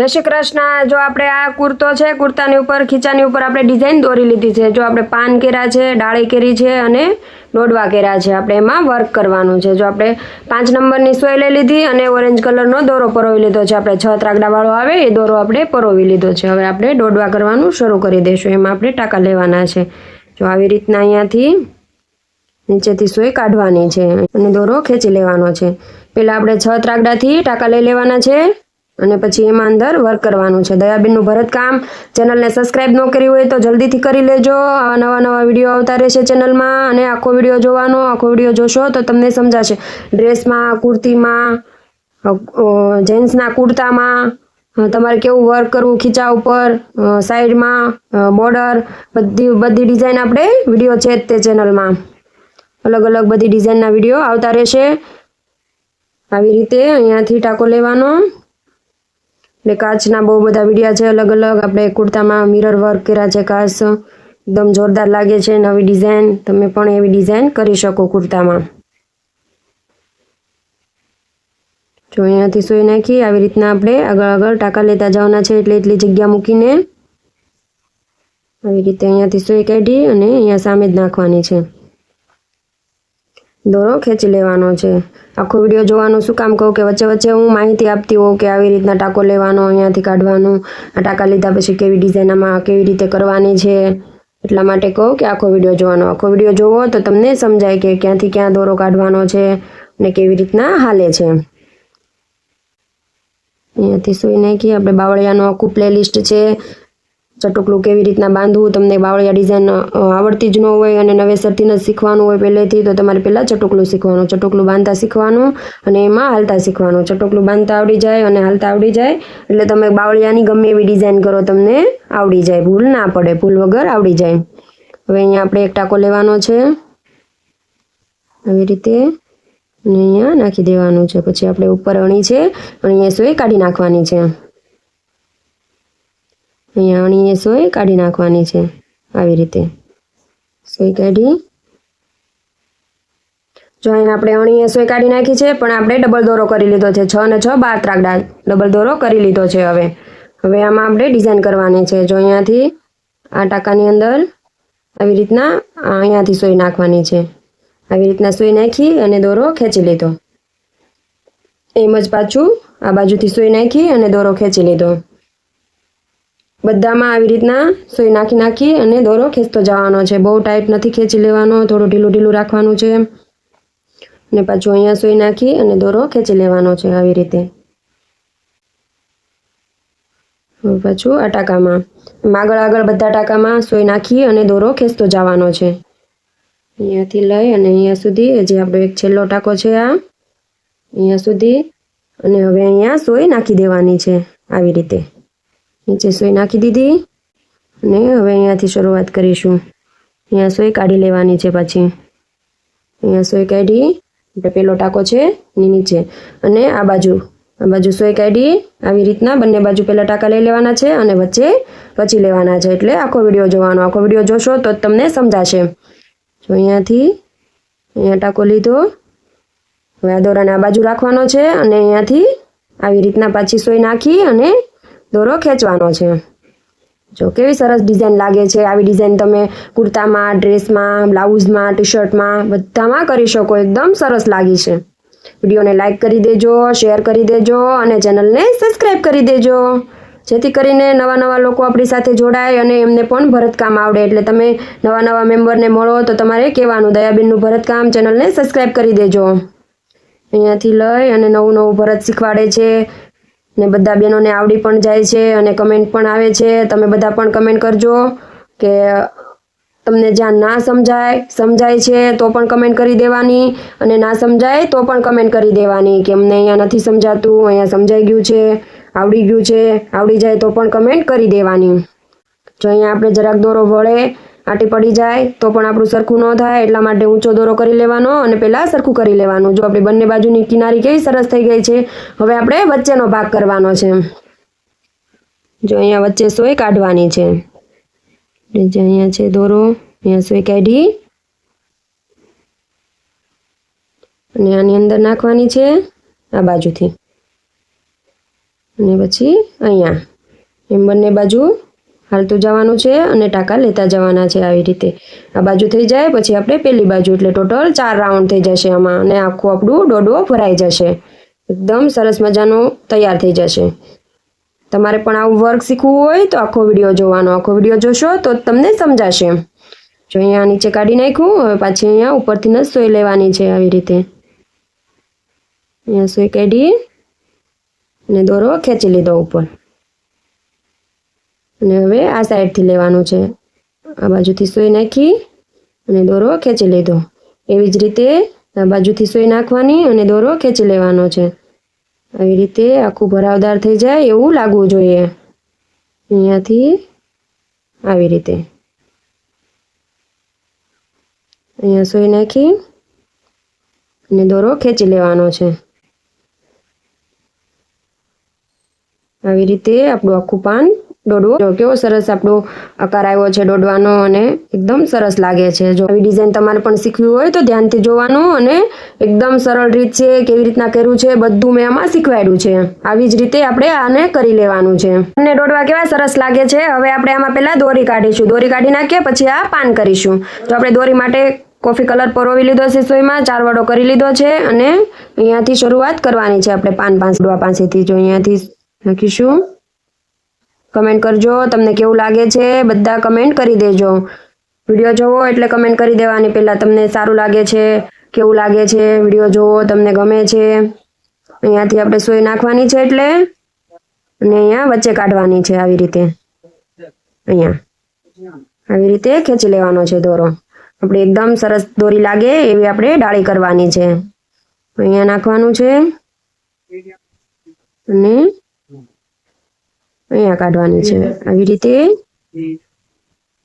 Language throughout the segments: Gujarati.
જય શ્રી કૃષ્ણ. જો આપણે આ કુર્તો છે, કુર્તાની ઉપર, ખીચાની ઉપર આપણે ડિઝાઇન દોરી લીધી છે. જો આપણે પાન કેરા છે, ડાળી કેરી છે અને દોડવા કેરા છે. આપણે એમાં વર્ક કરવાનું છે. જો આપણે પાંચ નંબરની સોય લઈ લીધી અને ઓરેન્જ કલરનો દોરો પરોવી લીધો છે. આપણે છ ત્રાગડાવાળો આવે, એ દોરો આપણે પરોવી લીધો છે. હવે આપણે દોડવા કરવાનું શરૂ કરી દઈશું. એમાં આપણે ટાંકા લેવાના છે. જો આવી રીતના અહીંયાથી નીચેથી સોય કાઢવાની છે. અને દોરો ખેંચી લેવાનો છે. પહેલાં આપણે છ ત્રાગડાથી ટાંકા લઈ લેવાના છે. અને પછી એમાં અંદર વર્ક કરવાનું છે. દયાબેનનું ભરતકામ. ચેનલને સબસ્ક્રાઈબ ન કરી હોય તો જલ્દીથી કરી લેજો. નવા નવા વીડિયો આવતા રહેશે ચેનલમાં અને આખો વીડિયો જોવાનો, આખો વીડિયો જોશો તો તમને સમજાશે. ડ્રેસમાં, કુર્તીમાં જેન્ટ્સના કુર્તામાં તમારે કેવું વર્ક કરવું ખીચા ઉપર સાઈડમાં બોર્ડર, બધી બધી ડિઝાઇન આપણે વીડિયો છે તે ચેનલમાં અલગ અલગ બધી ડિઝાઇનના વીડિયો આવતા રહેશે. આવી રીતે અહીંયાથી ટાંકો લેવાનો. એટલે કાચના બહુ બધા વિડીયા છે અલગ અલગ. આપણે કુર્તામાં મિરર વર્ક કર્યા છે કાચ એકદમ જોરદાર લાગે છે નવી ડિઝાઇન તમે પણ એવી ડિઝાઇન કરી શકો કુર્તામાં. જો અહીંયાથી સોઈ નાખી, આવી રીતના આપણે આગળ આગળ ટાંકા લેતા જવાના છે એટલે એટલી જગ્યા મૂકીને. આવી રીતે અહીંયાથી સોઈ કાઢી અને અહીંયા સામે જ નાખવાની છે. દોરો ખેંચી લેવાનો છે. આખો વીડિયો જોવાનું શું કામ કહું કે વચ્ચે વચ્ચે હું માહિતી આપતી હોઉં કે આવી રીતના ટાંકો લેવાનો, અહીંયાથી કાઢવાનો, આ ટાંકા લીધા પછી કેવી ડિઝાઇનમાં કેવી રીતે કરવાની છે. એટલા માટે કહું કે આખો વીડિયો જોવાનો. આખો વીડિયો જોવો તો તમને સમજાય કે ક્યાંથી ક્યાં દોરો કાઢવાનો છે અને કેવી રીતના હાલે છે. અહીંયાથી સુઈ નાખીએ. આપણે બાવળિયાનું આખું પ્લેલિસ્ટ છે. ચટુકલું કેવી રીતના બાંધવું, તમને બાવળિયા ડિઝાઇન આવડતી જ ન હોય અને નવેસરથી જ શીખવાનું હોય પહેલેથી, તો તમારે પહેલાં ચટુકલું શીખવાનું, ચટુકલું બાંધતા શીખવાનું અને એમાં હાલતા શીખવાનું. ચટુકલું બાંધતા આવડી જાય અને હાલતા આવડી જાય, એટલે તમે બાવળિયાની ગમે એવી ડિઝાઇન કરો, તમને આવડી જાય. ભૂલ ના પડે, ભૂલ વગર આવડી જાય. હવે અહીંયા આપણે એક ટાંકો લેવાનો છે. આવી રીતે અને અહીંયા નાખી દેવાનું છે. પછી આપણે ઉપર અણી છે અહીંયા સોય કાઢી નાખવાની છે. અહીંયા અણીએ સોય કાઢી નાખવાની છે આવી રીતે. સોય કાઢી. જો એને આપણે અણીએ સોય કાઢી નાખી છે, પણ આપણે ડબલ દોરો કરી લીધો છે. છ ને છ બાર ત્રાગડા ડબલ દોરો કરી લીધો છે હવે. હવે આમાં આપણે ડિઝાઇન કરવાની છે. જો અહીંયાથી આ ટાંકાની અંદર આવી રીતના અહીંયાથી સોય નાખવાની છે. આવી રીતના સોય નાખી અને દોરો ખેંચી લીધો. એમ જ પાછું આ બાજુથી સોય નાખી અને દોરો ખેંચી લીધો. બધામાં આવી રીતના સોય નાખી નાખી અને દોરો ખેંચતો જવાનો છે. બહુ ટાઈટ નથી ખેંચી લેવાનો, થોડું ઢીલું ઢીલું રાખવાનું છે. અને પાછું અહીંયા સોય નાખી અને દોરો ખેંચી લેવાનો છે આવી રીતે. પાછું આ ટાંકામાં. આગળ આગળ બધા ટાંકામાં સોય નાખી અને દોરો ખેંચતો જવાનો છે. અહીંયાથી લઈ અને અહીંયા સુધી હજી આપણો એક છેલ્લો ટાંકો છે આ, અહીંયા સુધી. અને હવે અહીંયા સોય નાખી દેવાની છે આવી રીતે. નીચે સોય નાખી દીધી અને હવે અહીંયાથી શરૂઆત કરીશું. અહીંયા સોય કાઢી લેવાની છે પાછી. અહીંયા સોય કાઢી આપણે પેલો ટાંકો છે એની નીચે. અને આ બાજુ આ બાજુ સોય કાઢી, આવી રીતના બંને બાજુ પહેલાં ટાંકા લઈ લેવાના છે અને વચ્ચે પછી લેવાના છે. એટલે આખો વીડિયો જોવાનો, આખો વીડિયો જોશો તો તમને સમજાશે. જો અહીંયાથી અહીંયા ટાંકો લીધો. હવે આ દોરાને આ બાજુ રાખવાનો છે અને અહીંયાથી આવી રીતના પાછી સોય નાખી અને દોરો ખેંચવાનો છે. જો કેવી સરસ ડિઝાઇન લાગે છે. આવી ડિઝાઇન તમે કુર્તામાં ડ્રેસમાં બ્લાઉઝમાં ટી શર્ટમાં બધામાં કરી શકો. એકદમ સરસ લાગી છે. વિડીયોને લાઇક કરી દેજો શેર કરી દેજો અને ચેનલને સબસ્ક્રાઈબ કરી દેજો. જેથી કરીને નવા નવા લોકો આપણી સાથે જોડાય અને એમને પણ ભરતકામ આવડે. એટલે તમે નવા નવા મેમ્બરને મળો તો તમારે કહેવાનું, દયાબેનનું ભરતકામ ચેનલને સબસ્ક્રાઈબ કરી દેજો. અહીંયાથી લઈ અને નવું નવું ભરત શીખવાડે છે. ને બધા બહેનોને આવડી પણ જાય છે અને કમેન્ટ પણ આવે છે. તમે બધા પણ કમેન્ટ કરજો કે તમને જ્યાં ના સમજાય સમજાય છે તો પણ કમેન્ટ કરી દેવાની અને ના સમજાય તો પણ કમેન્ટ કરી દેવાની કે અમને અહીંયા નથી સમજાતું, અહીંયા સમજાઈ ગયું છે, આવડી ગયું છે, આવડી જાય તો પણ કમેન્ટ કરી દેવાની. જો અહીંયા આપણે જરાક દોરો વળે આટી પડી જાય તો પણ આપણું સરખું ન થાય, એટલા માટે ઊંચો દોરો કરી લેવાનો અને પહેલાં સરખું કરી લેવાનું. જો આપણી બંને બાજુની કિનારી કેવી સરસ થઈ ગઈ છે, હવે આપણે વચ્ચેનો ભાગ કરવાનો છે. જો અહીંયા વચ્ચે સોય કાઢવાની છે. જે અહીંયા છે દોરો, અહીંયા સોય કાઢી અને આની અંદર નાખવાની છે આ બાજુથી. અને પછી અહીંયા, એમ બંને બાજુ હાલતું જવાનું છે અને ટાંકા લેતા જવાના છે આવી રીતે. આ બાજુ થઈ જાય, પછી આપણે પેલી બાજુ, એટલે ટોટલ ચાર રાઉન્ડ થઈ જશે આમાં અને આખું આપણું ડોડો ભરાઈ જશે. એકદમ સરસ મજાનું તૈયાર થઈ જશે. તમારે પણ આવું વર્ક શીખવું હોય તો આખો વીડિયો જોવાનો. આખો વીડિયો જોશો તો તમને સમજાશે. જો અહીંયા નીચે કાઢી નાખ્યું, હવે પાછી અહીંયા ઉપરથી જ સોય લેવાની છે આવી રીતે. અહીંયા સોય કાઢી અને દોરો ખેંચી લીધો ઉપર. અને હવે આ સાઈડથી લેવાનું છે. આ બાજુથી સોય નાખી અને દોરો ખેંચી લીધો. એવી જ રીતે આ બાજુથી સોય નાખવાની અને દોરો ખેંચી લેવાનો છે. આવી રીતે આખું ભરાવદાર થઈ જાય એવું લાગવું જોઈએ. અહીંયાથી આવી રીતે. અહીંયા સોય નાખી અને દોરો ખેંચી લેવાનો છે. આવી રીતે આપણું આખું પાન દોડવો. જો કેવો સરસ આપણો આકાર આવ્યો છે દોડવાનો અને એકદમ સરસ લાગે છે. જો આવી ડિઝાઇન તમારે પણ શીખવી હોય તો ધ્યાનથી જોવાનું અને એકદમ સરળ રીત છે, કેવી રીતના કર્યું છે, બધું મેં આમાં શીખવાડ્યું છે. આવી જ રીતે આપણે આને કરી લેવાનું છે. અને દોડવા કેવા સરસ લાગે છે? હવે આપણે આમાં પહેલાં દોરી કાઢીશું. દોરી કાઢી નાખીએ, પછી આ પાન કરીશું. તો આપણે દોરી માટે કોફી કલર પરોવી લીધો છે સોયમાં, ચાર વડો કરી લીધો છે અને અહીંયાથી શરૂઆત કરવાની છે. આપણે પાન પાંચ દોવા પાસેથી જો અહીંયાથી નાખીશું. કમેન્ટ કરજો, તમને કેવું લાગે છે, બધા કમેન્ટ કરી દેજો. વીડિયો જોવો એટલે કમેન્ટ કરી દેવાની. પહેલાં તમને સારું લાગે છે, કેવું લાગે છે, વીડિયો જોવો, તમને ગમે છે. અહીંયાથી આપણે સોય નાખવાની છે એટલે અને અહીંયા વચ્ચે કાઢવાની છે આવી રીતે. અહીંયા. આવી રીતે ખેંચી લેવાનો છે દોરો. આપણે એકદમ સરસ દોરી લાગે એવી આપણે ડાળી કરવાની છે. અહીંયા નાખવાનું છે. અને અહીંયા કાઢવાની છે. આવી રીતે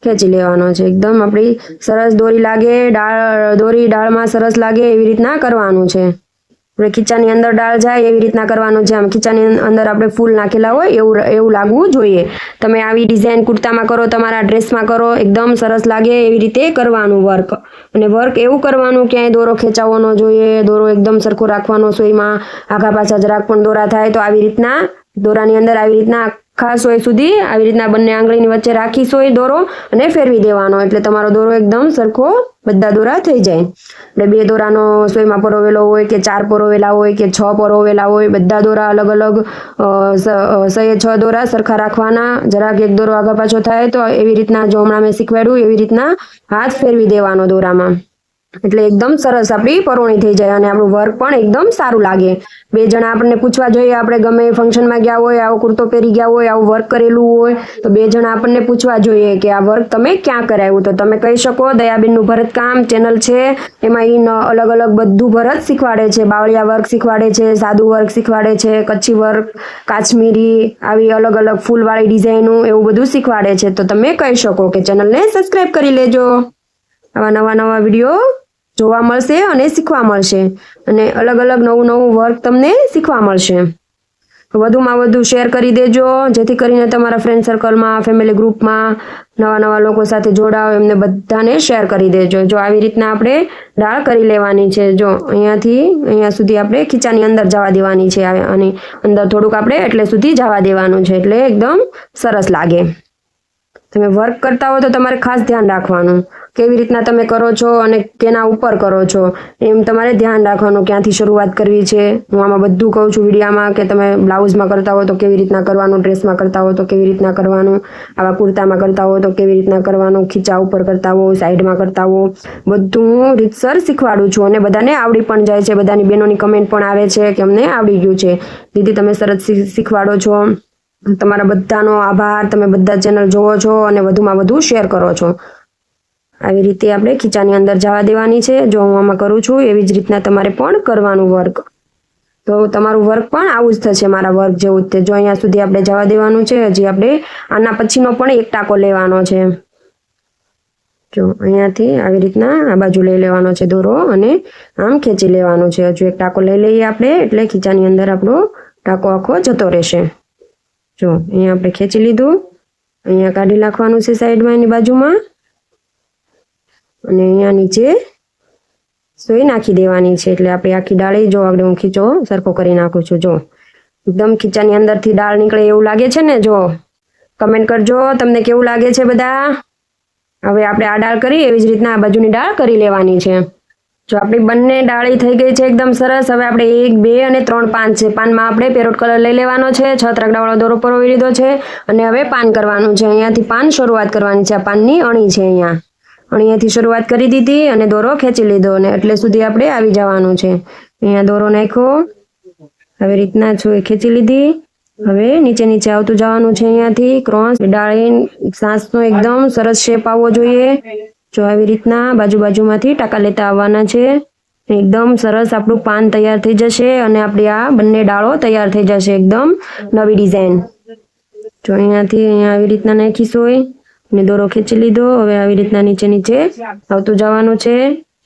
ખેંચી લેવાનો છે. એકદમ આપણી સરસ દોરી લાગે, ડાળ, દોરી ડાળમાં સરસ લાગે એવી રીતના કરવાનું છે. આપણે ખીચાની અંદર ડાળ જાય એવી રીતના કરવાનું છે. આમ ખીચાની અંદર આપણે ફૂલ નાખેલા હોય એવું એવું લાગવું જોઈએ. તમે આવી ડિઝાઇન કુર્તામાં કરો, તમારા ડ્રેસમાં કરો, એકદમ સરસ લાગે એવી રીતે કરવાનું વર્ક. અને વર્ક એવું કરવાનું, ક્યાંય દોરો ખેંચાવો જોઈએ, દોરો એકદમ સરખો રાખવાનો સોયમાં આઘા પાછા જરાક પણ દોરા થાય તો આવી રીતના, દોરાની અંદર આવી રીતના આખા હોય સુધી આવી રીતના બંને આંગળીની વચ્ચે રાખી સોય દોરો અને ફેરવી દેવાનો. એટલે તમારો દોરો એકદમ સરખો બધા દોરા થઈ જાય. એટલે બે દોરાનો સોયમાં પરોવેલો હોય કે ચાર પરોવેલા હોય કે છ પરોવેલા હોય બધા દોરા અલગ અલગ અ, સ- અ, સયે છ દોરા સરખા રાખવાના. જરાક એક દોરો આગળ પાછો થાય તો એવી રીતના જો હમણાં મેં શીખવાડ્યું એવી રીતના હાથ ફેરવી દેવાનો દોરામાં. એટલે એકદમ સરસ આપણી પરોણી થઈ જાય અને આપણું વર્ક પણ એકદમ સારું લાગે. બે જણા આપણને પૂછવા જોઈએ, આપણે ગમે ફંક્શનમાં ગયા હોય, આવો કુર્તો પહેરી ગયા હોય, આવું વર્ક કરેલું હોય, તો બે જણા આપણને પૂછવા જોઈએ કે આ વર્ક તમે ક્યાં કરાવ્યું તો તમે કહી શકો, દયાબેનનું ભરતકામ ચેનલ છે, એમાં એ અલગ અલગ બધું ભરત શીખવાડે છે, બાવળિયા વર્ક શીખવાડે છે, સાદું વર્ક શીખવાડે છે, કચ્છી વર્ક, કાશ્મીરી, આવી અલગ અલગ ફૂલવાળી ડિઝાઇનો એવું બધું શીખવાડે છે. તો તમે કહી શકો કે ચેનલને સબસ્ક્રાઇબ કરી લેજો. આવા નવા નવા વીડિયો જોવા મળશે અને શીખવા મળશે. અને અલગ અલગ નવું નવું વર્ક તમને શીખવા મળશે. વધુમાં વધુ શેર કરી દેજો. જેથી કરીને તમારા ફ્રેન્ડ સર્કલમાં ફેમિલી ગ્રુપમાં નવા નવા લોકો સાથે જોડાઓ. એમને બધાને શેર કરી દેજો. જો આવી રીતના આપણે દાળ કરી લેવાની છે, જો અહીંયાથી અહીંયા સુધી આપણે ખીચાની અંદર જવા દેવાની છે અને અંદર થોડુંક આપણે એટલે સુધી જવા દેવાનું છે, એટલે એકદમ સરસ લાગે. તમે વર્ક કરતા હો તો તમારે ખાસ ધ્યાન રાખવાનું. કેવી રીતના તમે કરો છો અને કેના ઉપર કરો છો, એમ તમારે ધ્યાન રાખવાનું ક્યાંથી શરૂઆત કરવી છે. હું આમાં બધું કહું છું વિડીયામાં કે તમે બ્લાઉઝમાં કરતા હો તો કેવી રીતના કરવાનું, ડ્રેસમાં કરતા હો તો કેવી રીતના કરવાનું, આવા કુર્તામાં કરતા હો તો કેવી રીતના કરવાનું, ખીચા ઉપર કરતા હો, સાઈડમાં કરતા હો. બધું હું રીતસર શીખવાડું છું અને બધાને આવડી પણ જાય છે. બધાની બહેનોની કમેન્ટ પણ આવે છે કે અમને આવડી ગયું છે. દીદી, તમે સરસ શીખવાડો છો. તમારા બધાનો આભાર. તમે બધા ચેનલ જોવો છો અને વધુમાં વધુ શેર કરો છો. આવી રીતે આપણે ખીચાની અંદર જવા દેવાની છે. જો હું આમાં કરું છું, એવી જ રીતના તમારે પણ કરવાનું વર્ક તો તમારું વર્ક પણ આવું જ થશે, મારા વર્ક જેવું જ તે. જો અહીંયા સુધી આપણે જવા દેવાનું છે, હજી આપણે આના પછીનો પણ એક ટાંકો લેવાનો છે. જો અહીંયાથી આવી રીતના આ બાજુ લઈ લેવાનો છે દોરો અને આમ ખેંચી લેવાનો છે. હજુ એક ટાંકો લઈ લઈએ આપણે, એટલે ખીચાની અંદર આપણો ટાંકો આખો જતો રહેશે. જો અહીંયા આપણે ખેંચી લીધું. અહીંયા કાઢી નાખવાનું છે સાઈડમાં એની બાજુમાં. અને અહીંયા નીચે સોય નાખી દેવાની છે એટલે આપણે આખી ડાળી જો આગળ હું ખીચો સરખો કરી નાખું છું, જો. એકદમ ખીચાની અંદરથી દાળ નીકળે એવું લાગે છે ને, જો. કમેન્ટ કરજો, તમને કેવું લાગે છે બધા? હવે આપણે આ દાળ કરી, એવી જ રીતના આ બાજુની દાળ કરી લેવાની છે. જો આપણી બંને ડાળી થઈ ગઈ છે એકદમ સરસ, હવે આપણે એક, બે અને ત્રણ પાન છે. પાનમાં આપણે પેરોટ કલર લઈ લેવાનો છે, છ ત્રગડાવાળો દોરો પરોવી લીધો છે, અને હવે પાન કરવાનું છે. અહીંયાથી પાન શરૂઆત કરવાની છે, આ પાનની અણી છે અહીંયા. અણીયાથી શરૂઆત કરી દીધી અને દોરો ખેંચી લીધો અને એટલે સુધી આપણે આવી જવાનું છે. અહીંયા દોરો નાખ્યો. આવી રીતના છું ખેંચી લીધી. હવે નીચે નીચે આવતું જવાનું છે અહીંયાથી. ક્રોસ ડાળી સાસનો એકદમ સરસ શેપ આવવો જોઈએ. જો આવી રીતના બાજુ બાજુમાંથી ટાંકા લેતા આવવાના છે. એકદમ સરસ આપણું પાન તૈયાર થઈ જશે અને આપણી આ બંને ડાળો તૈયાર થઈ જશે એકદમ નવી ડિઝાઇન. જો અહીંયાથી અહીંયા આવી રીતના નાખીશું હોય અને દોરો ખેંચી લીધો. હવે આવી રીતના નીચે નીચે આવતું જવાનું છે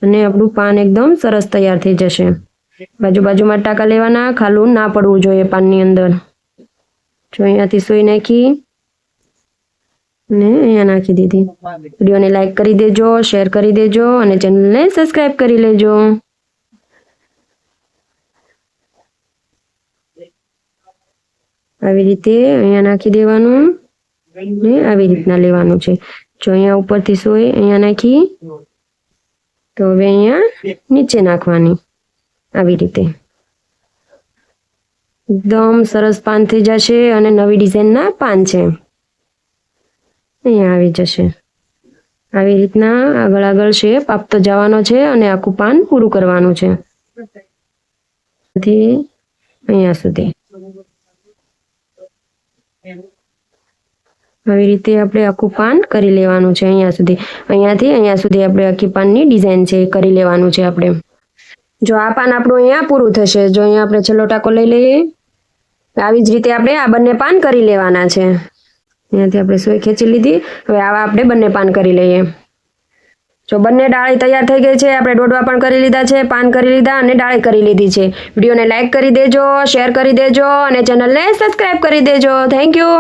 અને આપણું પાન એકદમ સરસ તૈયાર થઈ જશે. બાજુ બાજુમાં ટાંકા લેવાના, ખાલું ના પડવું જોઈએ પાનની અંદર. જો અહીંયાથી સુઈ નાખી ને અહીંયા નાખી દીધી. વિડીયોને લાઈક કરી દેજો, શેર કરી દેજો અને ચેનલને સબસ્ક્રાઈબ કરી લેજો. આવી રીતે અહીંયા નાખી દેવાનું. ને આવી રીતના લેવાનું છે. જો અહીંયા ઉપરથી સોય અહીંયા નાખી તો હવે અહીંયા નીચે નાખવાની આવી રીતે. એકદમ સરસ પાન થઈ જશે અને નવી ડિઝાઇનના પાન છે. અહીંયા આવી જશે. આવી રીતના આગળ આગળ શેપ આપતો જવાનો છે અને આખું પાન પૂરું કરવાનું છે. અહીંયા સુધી. આવી રીતે આપણે આખું પાન કરી લેવાનું છે અહીંયા સુધી. અહીંયાથી અહીંયા સુધી આપણે આખી પાનની ડિઝાઇન છે કરી લેવાનું છે આપણે. જો આ પાન આપણું અહીંયા પૂરું થશે. જો અહીંયા આપણે છેલ્લો ટાંકો લઈ લઈએ. આવી જ રીતે આપણે આ બંને પાન કરી લેવાના છે. અહીંયાથી આપણે સોય ખેંચી લીધી. હવે આવા આપણે બંને પાન કરી લઈએ. જો બંને ડાળી તૈયાર થઈ ગઈ છે, આપણે ડોડવા પણ કરી લીધા છે, પાન કરી લીધા અને ડાળી કરી લીધી છે. વિડીયોને લાઇક કરી દેજો, શેર કરી દેજો અને ચેનલને સબસ્ક્રાઈબ કરી દેજો. Thank you